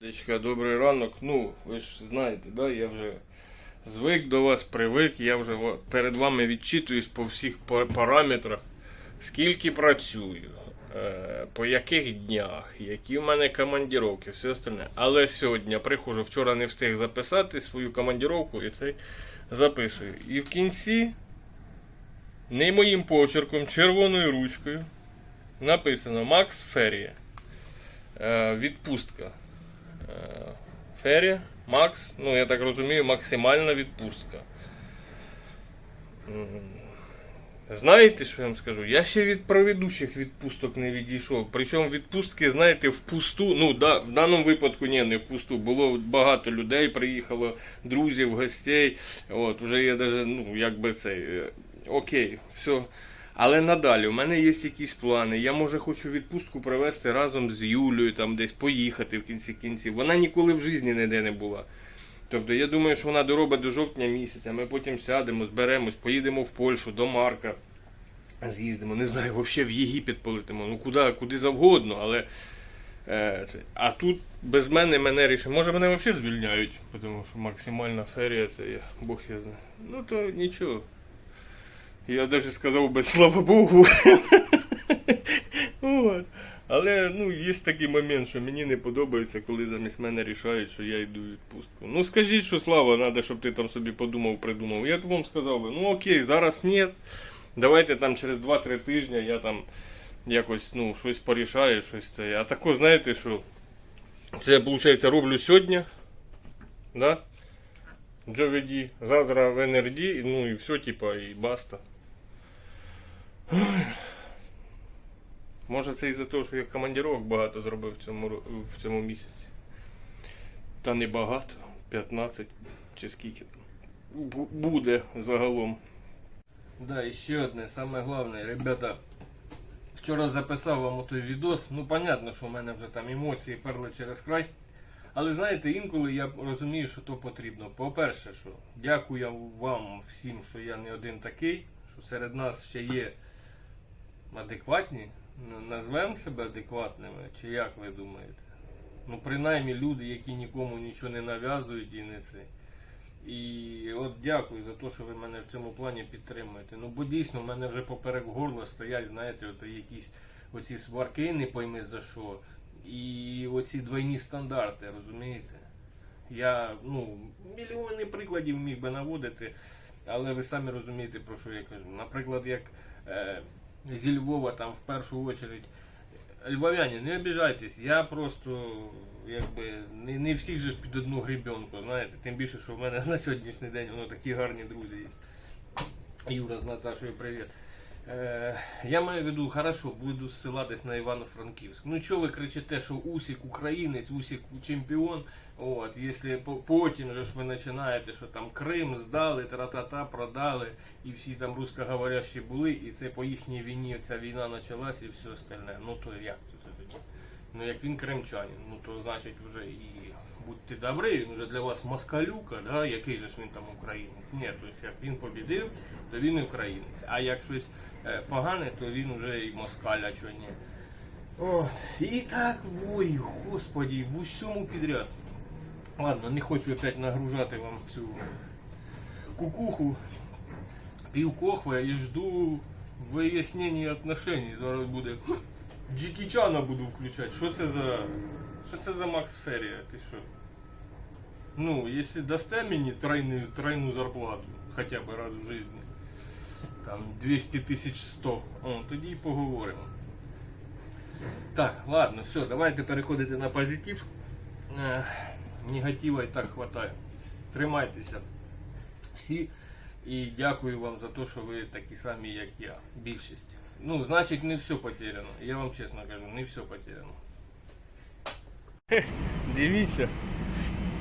Дечка, добрий ранок. Ну, ви ж знаєте, да, я вже звик до вас, привик, я вже перед вами відчитуюсь по всіх параметрах, скільки працюю, е, по яких днях, які в мене командіровки, все остальне. Але сьогодні я приходжу, вчора не встиг записати свою командіровку і це записую. І в кінці, не моїм почерком, червоною ручкою, написано Макс Ферія. Е, відпустка. Фері, Макс, ну я так розумію, максимальна відпустка. Знаєте, що я вам скажу? Я ще від проведучих відпусток не відійшов. Причому відпустки, знаєте, впусту. Ну, да, в даному випадку ні, не впусту. Було багато людей, приїхало, друзів, гостей. От, вже є даже, ну, якби цей. е, Окей, все. Але надалі у мене є якісь плани. Я може хочу відпустку провести разом з Юлею, там десь поїхати в кінці кінців. Вона ніколи в житті ніде не була. Тобто я думаю, що вона доробить до жовтня місяця. Ми потім сядемо, зберемось, поїдемо в Польщу, до Марка. З'їздимо, не знаю, взагалі в Єгипет полетимо. Ну куди, куди завгодно, але. Е, а тут без мене мене рішить. Може мене взагалі звільняють, тому що максимальна ферія це я, Бог я знаю. Ну то нічого. Я навіть сказав би слава Богу. От. Але ну, є такий момент, що мені не подобається, коли замість мене рішають, що я йду в відпустку. Ну скажіть, що слава, треба, щоб ти там собі подумав, придумав. Я б вам сказав би, ну окей, зараз ні. Давайте там через 2-3 тижні я там якось ну, щось порішаю, щось це. А тако, знаєте, що це я, виходить, роблю сьогодні. Да? Джоведі, завтра в НРД, ну і все, типа, і баста. Може це із-за того, що я командировок багато зробив в цьому, в цьому місяці. Та не багато, 15 чи скільки. Буде загалом. Да, і ще одне, саме головне, ребята. Вчора записав вам той відос. Ну, понятно, що в мене вже там емоції перли через край. Але знаєте, інколи я розумію, що то потрібно. По-перше, що дякую вам всім, що я не один такий, що серед нас ще є адекватні, назвемо себе адекватними, чи як ви думаєте? Ну, принаймні люди, які нікому нічого не нав'язують і не це. І от дякую за те, що ви мене в цьому плані підтримуєте. Ну, бо дійсно в мене вже поперек горла стоять, знаєте, оце якісь оці сварки, не пойми за що. І оці двойні стандарти, розумієте? Я ну, мільйони прикладів міг би наводити, але ви самі розумієте, про що я кажу. Наприклад, як е, зі Львова там в першу очередь. Львов'яні, не обіжайтесь, я просто якби не, не всіх же ж під одну грібенку, знаєте, тим більше, що в мене на сьогоднішній день воно такі гарні друзі є. Юра з Наташою, привіт. Е, я маю в виду, хорошо, буду ссилатись на Івано-Франківськ. Ну чого ви кричите, що Усік українець, Усік чемпіон. От, якщо по- потім же ж ви починаєте, що там Крим здали, тра-та-та, продали, і всі там русскоговорящі були, і це по їхній війні ця війна почалась і все остальне. Ну то як тоді? Ну як він кримчанин, ну то значить вже і будьте добрі, він вже для вас москалюка, да? який же ж він там українець. Ні, тобто як він побідив, то він і українець. А як щось е, погане, то він вже і москаль, а чого ні. От. І так, ой, господі, в усьому підряд. Ладно, не хочу опять нагружати вам цю кукуху. Пів кохва і жду вияснення отношений. Зараз буде. Джекі Чана буду включати. Що це за. Що це за Макс Ферія? Ти що? Ну, якщо дасте мені тройну, тройну зарплату, хоча б раз в житті, там 200 тисяч 100, о, тоді і поговоримо. Так, ладно, все, давайте переходити на позитив. Негатива і так хватає. Тримайтеся всі. І дякую вам за те, що ви такі самі, як я. Більшість. Ну, значить, не все потеряно. Я вам чесно кажу, не все потеряно. Дивіться.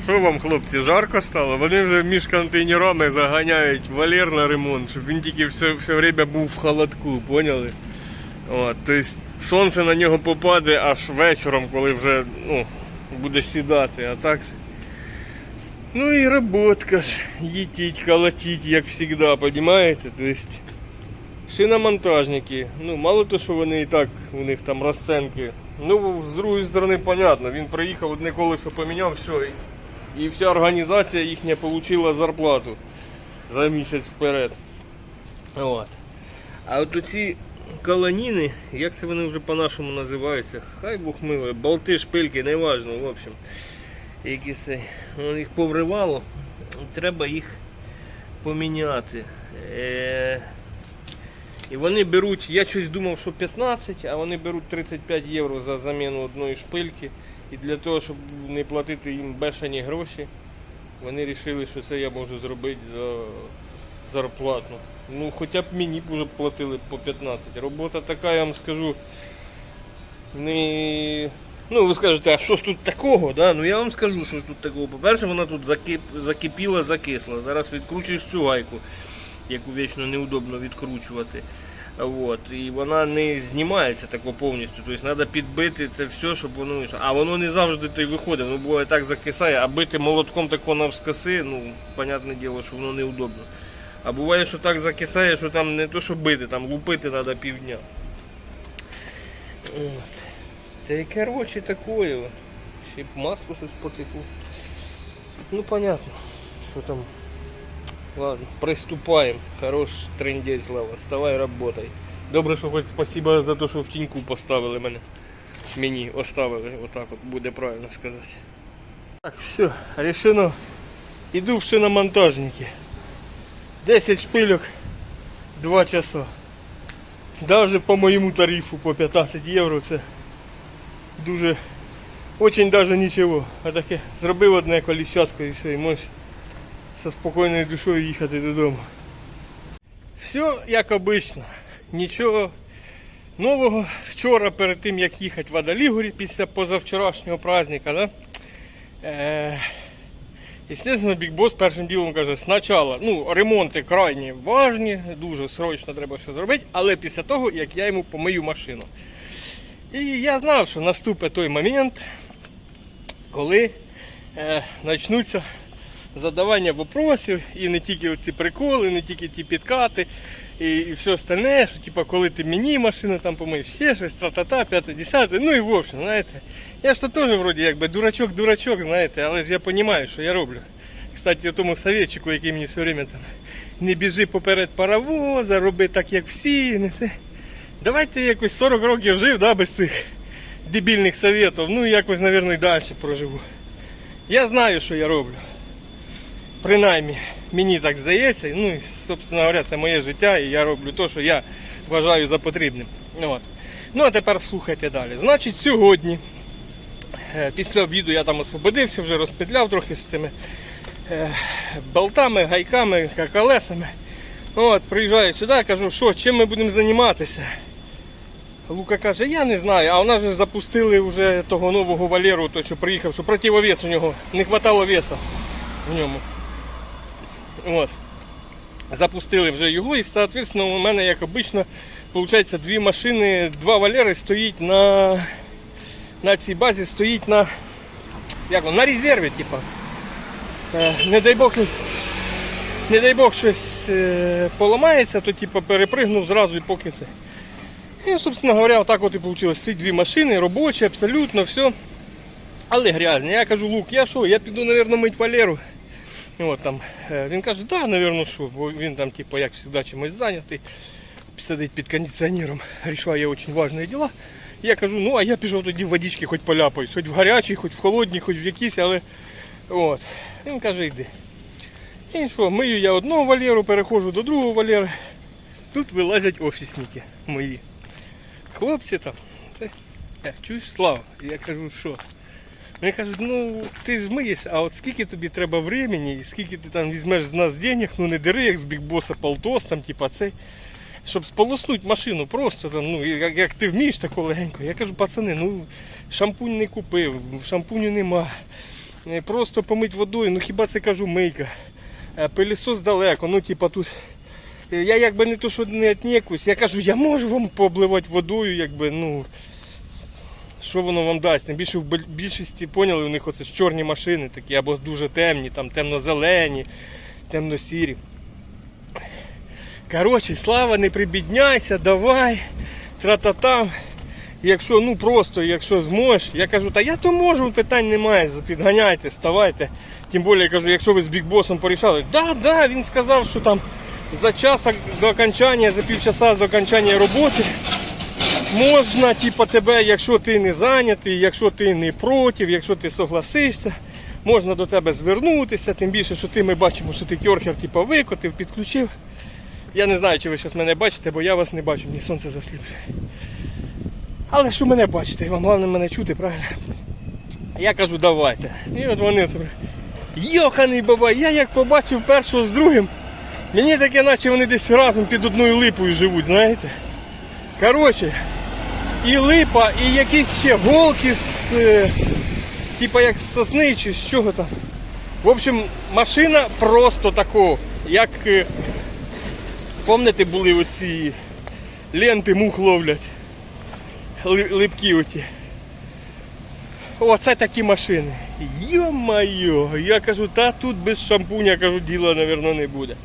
Що вам, хлопці, жарко стало? Вони вже між контейнерами заганяють валер на ремонт, щоб він тільки все, все время був в холодку, поняли? От, тобто сонце на нього попаде аж вечором, коли вже ну, буде сідати, а так. Ну і роботка ж, їтіть, колотіть, як завжди, понимаете? Тобто шиномонтажники. Ну, мало то, що вони і так, у них там розценки Ну, з другої сторони, понятно, він приїхав, одне колесо поміняв, все. І, вся організація їхня отримала зарплату за місяць вперед. От. А от оці колоніни, як це вони вже по-нашому називаються? Хай Бог милує, болти, шпильки, неважно, в общем. Які це, ну, їх повривало, треба їх поміняти. Е, і вони беруть, я щось думав, що 15, а вони беруть 35 євро за заміну одної шпильки. І для того, щоб не платити їм бешені гроші, вони вирішили, що це я можу зробити за зарплатну. Ну, хоча б мені б вже платили по 15. Робота така, я вам скажу, не. Ну, ви скажете, а що ж тут такого? Да? Ну я вам скажу, що тут такого. По-перше, вона тут закип... закипіла, закисла. Зараз відкручуєш цю гайку, яку вічно неудобно відкручувати. От, і вона не знімається тако повністю. Тобто треба підбити це все, щоб воно вийшло. А воно не завжди то й виходить. Воно буває так закисає, а бити молотком тако навскоси, ну, понятне діло, що воно неудобно. А буває, що так закисає, що там не то, що бити, там лупити треба півдня. От. Та й короче такое. Ще б маску щось потекло. Ну понятно, що там. Ладно, приступаем. Хорош трендеть, Слава. Вставай, работай. Добре, що хоч спасибо за те, що в тіньку поставили мене. Мені оставили, отак от буде правильно сказати. Так, все, решено. Іду в шиномонтажники. 10 шпильок, 2 часа. Даже по моєму тарифу по 15 євро це дуже очень даже нічого. А таке зробив одне коліщатко і все, і можеш со спокійною душою їхати додому. Все як обично. Нічого нового. Вчора перед тим як їхати в Адалігорі після позавчорашнього праздника, да? Е, Естественно, Boss першим ділом каже, спочатку, ну, ремонти крайні важні, дуже срочно треба все зробити, але після того, як я йому помию машину. І я знав, що наступить той момент, коли е, почнуться задавання вопросів, і не тільки ці приколи, не тільки ті підкати, і, і все остальне, що типа, коли ти мені машину там помиєш, ще щось, та-та-та, п'яте, десяте, ну і в общем, знаєте. Я ж то теж вроді якби дурачок-дурачок, знаєте, але ж я розумію, що я роблю. Кстати, тому советчику, який мені все время там не біжи поперед паровоза, роби так, як всі, не все. Давайте якось 40 років жив, да, без цих дебільних советів. Ну, якось, мабуть, і далі проживу. Я знаю, що я роблю. Принаймні, мені так здається. Ну, і, собственно говоря, це моє життя, і я роблю те, що я вважаю за потрібним. Ну, От. ну а тепер слухайте далі. Значить, сьогодні, е, після обіду я там освободився, вже розпетляв трохи з тими е, болтами, гайками, колесами. От, приїжджаю сюди, кажу, що, чим ми будемо займатися. Лука каже, я не знаю, а у нас же запустили вже того нового Валеру, той, що приїхав, що противовес у нього, не хватало веса в ньому. От. Запустили вже його і, соответственно, у мене, як обично, виходить, дві машини, два Валери стоїть на, на цій базі, стоїть на, як, на резерві, типа. Е, Не дай Бог щось не дай Бог щось е, поламається, то типу, перепригнув зразу і поки це. І, собственно говоря, отак от і вийшло. Стоїть дві машини, робочі, абсолютно все. Але грязні. Я кажу, Лук, я що, я піду, мабуть, мить Валеру. От там, е, він каже, да, мабуть, що, бо він там, типу, як завжди, чимось зайнятий. Сидить під кондиціонером, рішає дуже важливі діла. Я кажу, ну а я пішов тоді в водички хоч поляпаюсь, хоч в гарячій, хоч в холодній, хоч в якійсь, але от. Він каже, йди. І що, мию я одного Валеру, переходжу до другого Валери. Тут вилазять офісники мої. Хлопці там. Це, е, чуєш слава? Я кажу, що? Вони кажуть, ну ти ж миєш, а от скільки тобі треба времени, і скільки ти там візьмеш з нас денег, ну не дири, як з бікбоса полтос, там, типа цей. Щоб сполоснути машину просто там, ну, як, як ти вмієш тако легенько. Я кажу, пацани, ну шампунь не купив, шампуню нема. Е, Просто помить водою, ну хіба це кажу мийка. Е, Пилісос далеко, ну типа тут. е, Я якби не то, що не отнекуюсь, я кажу, я можу вам пообливати водою, якби, ну. Що воно вам дасть? Тим більше в більшості поняли, у них оце ж чорні машини такі, або дуже темні, там темно-зелені, темно-сірі. Коротше, слава, не прибідняйся, давай, тра-та-там. якщо ну просто, якщо зможеш, я кажу, та я то можу, питань немає, підганяйте, ставайте. Тим більше, я кажу, якщо ви з бікбосом порішали, да, да, він сказав, що там за час до окончання, за півчаса до окончання роботи можна, типа, тебе, якщо ти не зайнятий, якщо ти не проти, якщо ти согласишся, можна до тебе звернутися, тим більше, що ти ми бачимо, що ти кьорхер типа, викотив, підключив. Я не знаю, чи ви зараз мене бачите, бо я вас не бачу, мені сонце засліплює. Але що мене бачите, вам головне мене чути, правильно? Я кажу, давайте. І от вони. Йоханий бабай, я як побачив першого з другим, мені таке, наче вони десь разом під одною липою живуть, знаєте? Коротше, і липа, і якісь ще голки з, е, типа як з сосни чи з чого там. В общем, машина просто такого, як е, Помните, були оці ленти мух ловлять. Ли- Липкі оті. Оце такі машини. Йо-майо, я кажу, та тут без шампуня, кажу, діла, мабуть, не буде.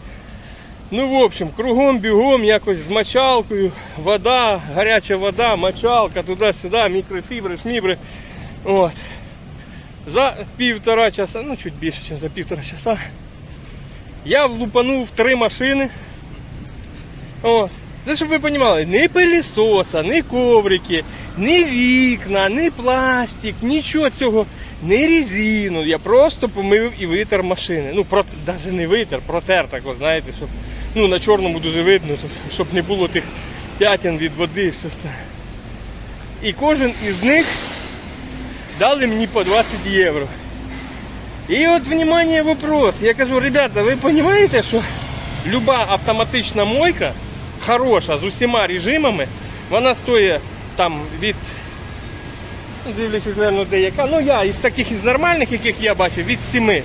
Ну, в общем, кругом бігом, якось з мочалкою, вода, гаряча вода, мочалка, туди-сюди, мікрофібри, шмібри. От. За півтора часа, ну чуть більше, ніж за півтора часа, я влупанув три машини. От. Це щоб ви розуміли, ні пилісоса, ні коврики, ні вікна, ні пластик, нічого цього, ні резину. Я просто помив і витер машини. Ну, навіть не витер, протер так, знаєте, щоб ну, на чорному дуже видно, щоб, не було тих п'ятен від води і все остальне. І кожен із них дали мені по 20 євро. І от, внимание, вопрос. Я кажу, ребята, ви розумієте, що люба автоматична мойка хороша з усіма режимами, вона стоїть там від. ну, Дивлячись, де яка. Ну я із таких із нормальних, яких я бачив, від 7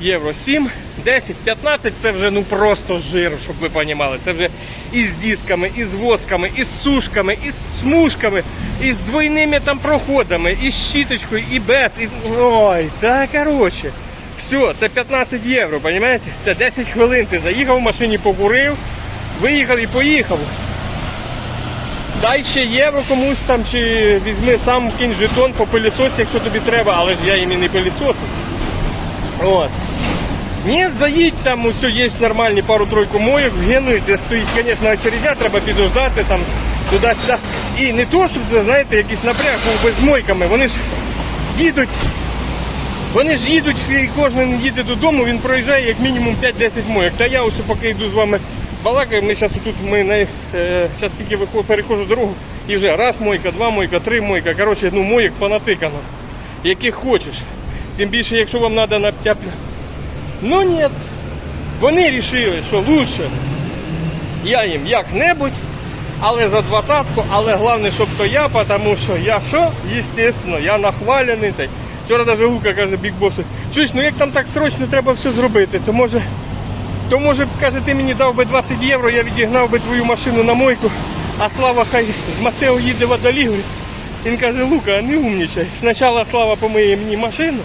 євро. 7, 10, 15 це вже ну просто жир, щоб ви розуміли. Це вже із дисками, із восками, із сушками, із смужками, із двойними там проходами, із щіточкою, і без. І... Ой, та коротше. Все, це 15 євро, розумієте? Це 10 хвилин. Ти заїхав в машині, покурив, виїхав і поїхав. Дай ще євро комусь там, чи візьми сам кинь жетон по пилісосі, якщо тобі треба, але ж я їм і не пилісосив. От. Ні, заїдь там, усе є нормальні пару-тройку моїх, в де стоїть, звісно, очередя, треба підождати там туди-сюди. І не то, щоб, знаєте, якийсь напряг був з мойками, вони ж їдуть, вони ж їдуть, і кожен їде додому, він проїжджає як мінімум 5-10 мойок. Та я ось поки йду з вами балакаю, ми зараз тут ми на, е, зараз тільки виходжу, переходжу дорогу і вже раз мойка, два мойка, три мойка. Коротше, ну моїк понатикано. Яких хочеш. Тим більше, якщо вам треба на. Ну ні. Вони вирішили, що лучше я їм як-небудь, але за двадцятку, але головне, щоб то я, тому що я що? Естественно, я нахвалений цей. Вчора навіть Лука каже бікбосу, чуєш, ну як там так срочно треба все зробити, то може, то може, каже, ти мені дав би 20 євро, я відігнав би твою машину на мойку, а Слава хай з Матео їде в Адалігрі. Він каже, Лука, не умнічай. Спочатку Слава помиє мені машину,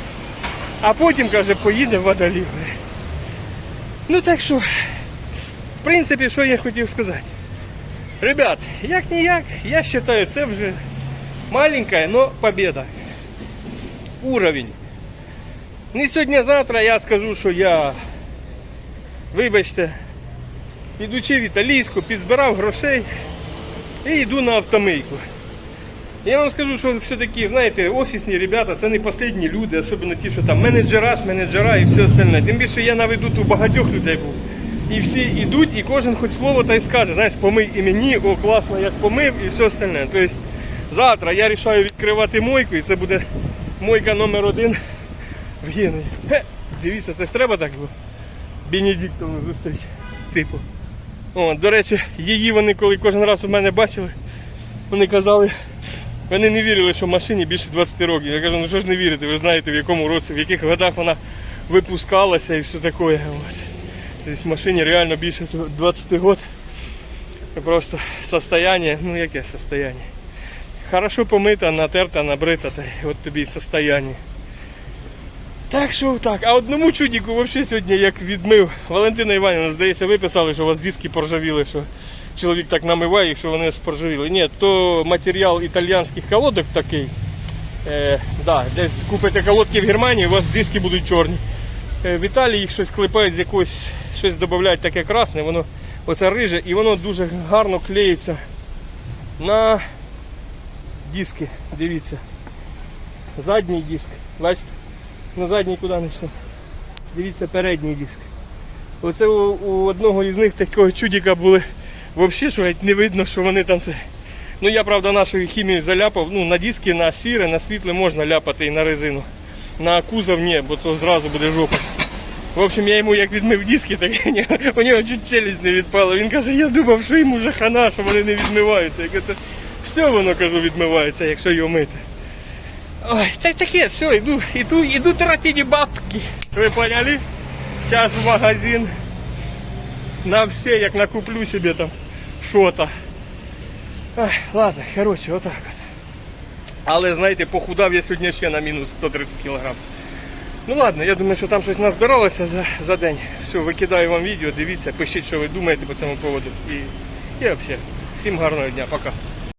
а потім, каже, поїде в Адалігрі. Ну так що, в принципі, що я хотів сказати. Ребят, як ніяк, я вважаю, це вже маленька, но победа. Уровень. Не сьогодні-завтра я скажу, що я, вибачте, підучив італійську, підзбирав грошей і йду на автомийку. Я вам скажу, що все-таки, знаєте, офісні ребята, це не останні люди, особливо ті, що там менеджера, менеджера і все остальне. Тим більше я на виду багатьох людей був. І всі йдуть, і кожен хоч слово та й скаже, знаєш, помий і мені, о, класно, як помив, і все остальне. Тобто завтра я вирішаю відкривати мойку, і це буде мойка номер один в Генуї. Дивіться, це ж треба так було. Бенедиктовну зустріч. Типу. О, до речі, її вони коли кожен раз у мене бачили, вони казали, вони не вірили, що машині більше 20 років. Я кажу, ну що ж не вірите, ви знаєте в якому році, в яких годах вона випускалася і все таке. Тобто машині реально більше 20 років. Просто состояние, ну яке состояние? Хорошо помита, натерта, набрита, та от тобі і состояние. Так що так. А одному чудіку взагалі сьогодні як відмив. Валентина Іванівна, здається, ви писали, що у вас диски поржавіли, що чоловік так намиває, їх, що вони споржавіли. Ні, то матеріал італійських колодок такий. Е, да, десь купите колодки в Германії, у вас диски будуть чорні. Е, в Італії їх щось клепають з якогось, щось додають таке красне, воно оце риже, і воно дуже гарно клеїться на диски. Дивіться. Задній диск. Бачите? На задній куди не йшло. Дивіться, передній диск. Оце у, у одного із них такого чудика були взагалі, що не видно, що вони там це. Ну я правда нашою хімією заляпав. Ну на диски, на сіре, на світле можна ляпати і на резину. На кузов ні, бо то зразу буде жопа. В общем, я йому як відмив диски, так у нього чуть челюсть не відпала. Він каже, я думав, що йому вже хана, що вони не відмиваються. Я кажу, все воно кажу відмивається, якщо його мити. Ой, так таке, все, иду, иду, иду тратить бабки. Ви поняли? Сейчас в магазин. На все, як накуплю себе там що-то. Ладно, короче, отак от. Але знаєте, похудав я сьогодні ще на мінус 130 кг. Ну ладно, я думаю, що там щось назбиралося за, за день. Все, викидаю вам відео, дивіться, пишіть, що ви думаєте по цьому поводу. І, і взагалі, всім гарного дня, пока.